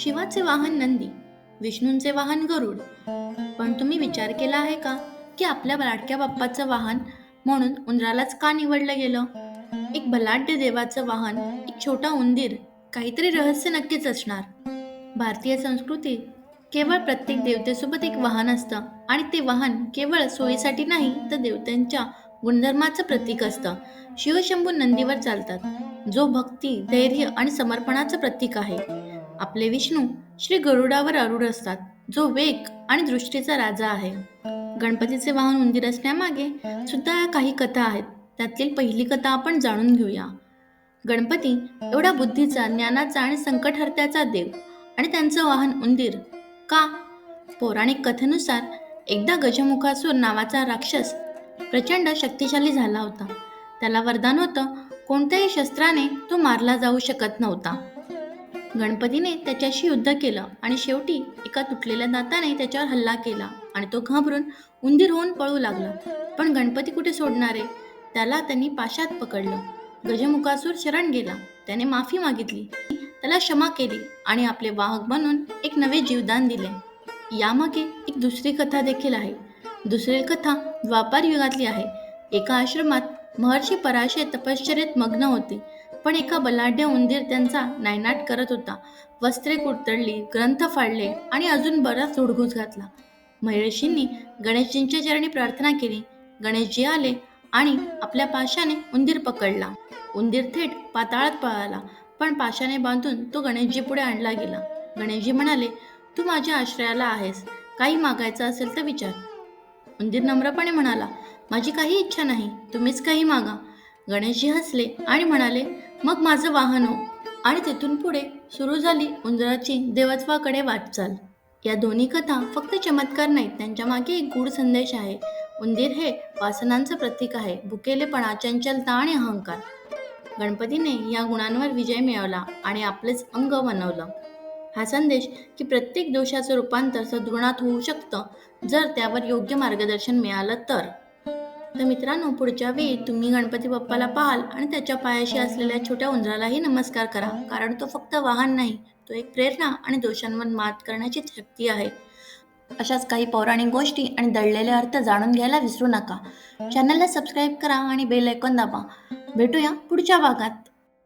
शिवाचे वाहन नंदी विष्णूंचे वाहन गरुड. पण तुम्ही विचार केला आहे का की आपल्या लाडक्या बाप्पाचं वाहन म्हणून उंदरालाच का निवडलं गेलं? एक बलाढ्य देवाचं वाहन एक छोटा उंदीर काहीतरी रहस्य नक्कीच असणार. भारतीय संस्कृतीत केवळ प्रत्येक देवतेसोबत एक वाहन असतं आणि ते वाहन केवळ सोयीसाठी नाही तर देवतांच्या गुणधर्माचं प्रतीक असतं. शिवशंभू नंदीवर चालतात. जो भक्ती धैर्य आणि समर्पणाचं प्रतीक आहे. आपले विष्णू श्री गरुडावर आरूढ असतात. जो वेग आणि दृष्टीचा राजा आहे. गणपतीचे वाहन उंदीर असण्यामागे सुद्धा काही कथा आहेत. त्यातील पहिली कथा आपण जाणून घेऊया. गणपती एवढा बुद्धीचा ज्ञानाचा आणि संकटहर्त्याचा देव आणि त्यांचं वाहन उंदीर. का? पौराणिक कथेनुसार एकदा गजमुखासूर नावाचा राक्षस प्रचंड शक्तिशाली झाला होता. त्याला वरदान होतं कोणत्याही शस्त्राने तो मारला जाऊ शकत नव्हता. गणपतीने त्याच्याशी युद्ध केलं आणि शेवटी एका तुटलेल्या दाताने त्याच्यावर हल्ला केला आणि तो घाबरून उंदीर होऊन पळू लागला. पण गणपती कुठे सोडणारे? त्याला त्यांनी पाशात पकडलं. गजमुखासूर शरण गेला. त्याने माफी मागितली. त्याला क्षमा केली आणि आपले वाहक बनून एक नवे जीवदान दिले. यामागे एक दुसरी कथा देखील आहे. दुसरी कथा द्वापार युगातली आहे. एका आश्रमात महर्षी पराशय तपश्चर्येत मग्न होते. पण एका बलाढ्य उंदीर त्यांचा नायनाट करत होता. वस्त्रे कुरतडली ग्रंथ फाडले आणि अजून बराच धुडघूस घातला. महेशींनी गणेशजींच्या चरणी प्रार्थना केली. गणेशजी आले आणि आपल्या पाशाने उंदीर पकडला. उंदीर थेट पाताळात पळाला पण पाशाने बांधून तो गणेशजी पुढे आणला गेला. गणेशजी म्हणाले तू माझ्या आश्रयाला आहेस. काही मागायचं असेल तर विचार. उंदीर नम्रपणे म्हणाला माझी काही इच्छा नाही. तुम्हीच काही मागा. गणेशजी हसले आणि म्हणाले मग माझं वाहन हो. आणि तिथून पुढे सुरू झाली उंदराची देवत्वाकडे वाटचाल. या दोन्ही कथा फक्त चमत्कार नाहीत त्यांच्या मागे एक गूढ संदेश आहे. उंदीर हे वासनांचं प्रतीक आहे भुकेलेपणा चंचलता आणि अहंकार. गणपतीने या गुणांवर विजय मिळवला आणि आपलेच अंग बनवलं. हा संदेश की प्रत्येक दोषाचं रूपांतर सद्गुणात होऊ शकतं जर त्यावर योग्य मार्गदर्शन मिळालं तर. तर मित्रांनो पुढच्या वेळी तुम्ही गणपती बाप्पाला पाहाल आणि त्याच्या पायाशी असलेल्या छोट्या उंदरालाही नमस्कार करा कारण तो फक्त वाहन नाही तो एक प्रेरणा आणि दोषांवर मात करण्याची शक्ती आहे. अशाच काही पौराणिक गोष्टी आणि दडलेले अर्थ जाणून घ्यायला विसरू नका. चॅनलला सबस्क्राईब करा आणि बेल ऐकून दाबा. भेटूया पुढच्या भागात.